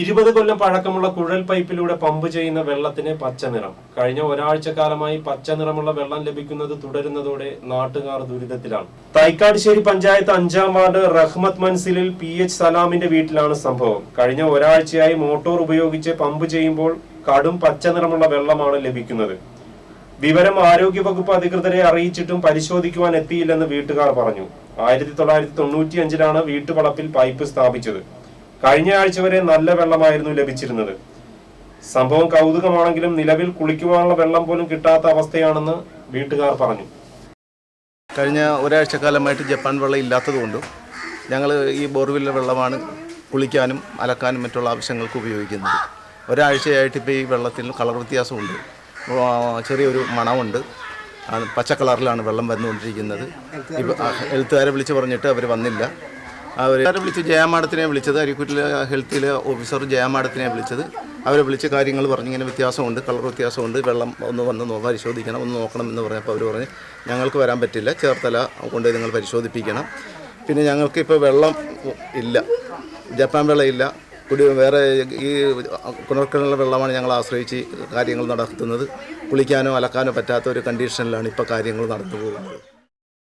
ഇരുപത് കൊല്ലം പഴക്കമുള്ള കുഴൽ പൈപ്പിലൂടെ പമ്പ് ചെയ്യുന്ന വെള്ളത്തിന് പച്ച നിറം. കഴിഞ്ഞ ഒരാഴ്ചക്കാലമായി പച്ച നിറമുള്ള വെള്ളം ലഭിക്കുന്നത് തുടരുന്നതോടെ നാട്ടുകാർ ദുരിതത്തിലാണ്. തൈക്കാടിശ്ശേരി പഞ്ചായത്ത് അഞ്ചാം വാർഡ് റഹ്മത്ത് മൻസിലിൽ പി എച്ച് സലാമിന്റെ വീട്ടിലാണ് സംഭവം. കഴിഞ്ഞ ഒരാഴ്ചയായി മോട്ടോർ ഉപയോഗിച്ച് പമ്പ് ചെയ്യുമ്പോൾ കടും പച്ച നിറമുള്ള വെള്ളമാണ് ലഭിക്കുന്നത്. വിവരം ആരോഗ്യവകുപ്പ് അധികൃതരെ അറിയിച്ചിട്ടും പരിശോധിക്കുവാൻ എത്തിയില്ലെന്ന് വീട്ടുകാർ പറഞ്ഞു. ആയിരത്തി തൊള്ളായിരത്തി തൊണ്ണൂറ്റി അഞ്ചിലാണ് വീട്ടുവളപ്പിൽ പൈപ്പ് സ്ഥാപിച്ചത്. കഴിഞ്ഞ ആഴ്ച വരെ നല്ല വെള്ളമായിരുന്നു ലഭിച്ചിരുന്നത്. സംഭവം കൗതുകമാണെങ്കിലും നിലവിൽ കുളിക്കുവാനുള്ള വെള്ളം പോലും കിട്ടാത്ത അവസ്ഥയാണെന്ന് വീട്ടുകാർ പറഞ്ഞു. കഴിഞ്ഞ ഒരാഴ്ച കാലമായിട്ട് ജപ്പാൻ വെള്ളം ഇല്ലാത്തതുകൊണ്ടും ഞങ്ങൾ ഈ ബോർവെല്ലിലെ വെള്ളമാണ് കുളിക്കാനും അലക്കാനും മറ്റുള്ള ആവശ്യങ്ങൾക്ക് ഉപയോഗിക്കുന്നത്. ഒരാഴ്ചയായിട്ട് ഇപ്പോൾ ഈ വെള്ളത്തിൽ കളർ വ്യത്യാസമുണ്ട്. ചെറിയൊരു മണമുണ്ട്. പച്ച കളറിലാണ് വെള്ളം വന്നുകൊണ്ടിരിക്കുന്നത്. ഇപ്പോൾ എഴുത്തുകാരെ വിളിച്ച് പറഞ്ഞിട്ട് അവർ വന്നില്ല. അവർ വിളിച്ച് ജയമാടത്തിനെ വിളിച്ചത്. അരിക്കുറ്റിലെ ഹെൽത്തിലെ ഓഫീസർ ജയമാടത്തിനെ വിളിച്ചത്. അവരെ വിളിച്ച് കാര്യങ്ങൾ പറഞ്ഞു ഇങ്ങനെ വ്യത്യാസമുണ്ട് കളർ വ്യത്യാസമുണ്ട് വെള്ളം ഒന്ന് വന്ന് പരിശോധിക്കണം ഒന്ന് നോക്കണം എന്ന് പറഞ്ഞപ്പോൾ അവർ പറഞ്ഞ് ഞങ്ങൾക്ക് വരാൻ പറ്റില്ല ചേർത്തല കൊണ്ടുപോയി നിങ്ങൾ പരിശോധിപ്പിക്കണം. പിന്നെ ഞങ്ങൾക്ക് ഇപ്പോൾ വെള്ളം ഇല്ല ജപ്പാൻ വെള്ളമില്ല കുടി വേറെ ഈ കുണർക്കിണറിലെ വെള്ളമാണ് ഞങ്ങൾ ആശ്രയിച്ച് കാര്യങ്ങൾ നടത്തുന്നത്. കുളിക്കാനോ അലക്കാനോ പറ്റാത്ത ഒരു കണ്ടീഷനിലാണ് ഇപ്പോൾ കാര്യങ്ങൾ നടന്നു പോകുന്നത്.